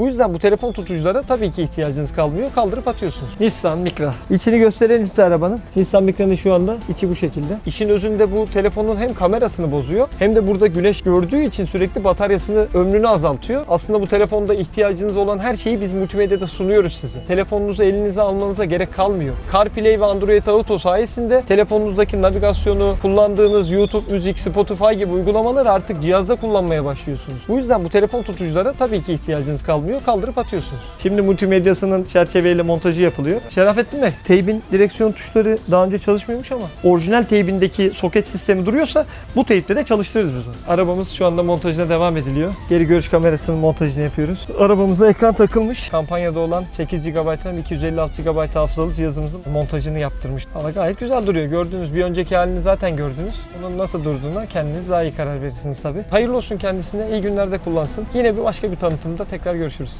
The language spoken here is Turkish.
Bu yüzden bu telefon tutuculara tabii ki ihtiyacınız kalmıyor. Kaldırıp atıyorsunuz. Nissan Micra. İçini gösterelim size arabanın. Nissan Micra'nın şu anda içi bu şekilde. İşin özünde bu telefonun hem kamerasını bozuyor hem de burada güneş gördüğü için sürekli bataryasını ömrünü azaltıyor. Aslında bu telefonda ihtiyacınız olan her şeyi biz multimedyada sunuyoruz size. Telefonunuzu elinize almanıza gerek kalmıyor. CarPlay ve Android Auto sayesinde telefonunuzdaki navigasyonu, kullandığınız YouTube, müzik, Spotify gibi uygulamaları artık cihazda kullanmaya başlıyorsunuz. Bu yüzden bu telefon tutuculara tabii ki ihtiyacınız kalmıyor. Kaldırıp atıyorsunuz. Şimdi multimedyasının çerçeveyle montajı yapılıyor. Şerafettin Bey, teybin direksiyon tuşları daha önce çalışmıyormuş ama orijinal teybindeki soket sistemi duruyorsa bu teypte de çalıştırırız biz onu. Arabamız şu anda montajına devam ediliyor. Geri görüş kamerasının montajını yapıyoruz. Arabamıza ekran takılmış. Kampanyada olan 8 GB RAM 256 GB hafızalı cihazımızın montajını yaptırmış. Ama gayet güzel duruyor. Gördüğünüz bir önceki halini zaten gördünüz. Onun nasıl durduğuna kendiniz daha iyi karar verirsiniz tabii. Hayırlı olsun kendisine. İyi günlerde kullansın. Yine bir başka bir tanıtımda tekrar görüşürüz.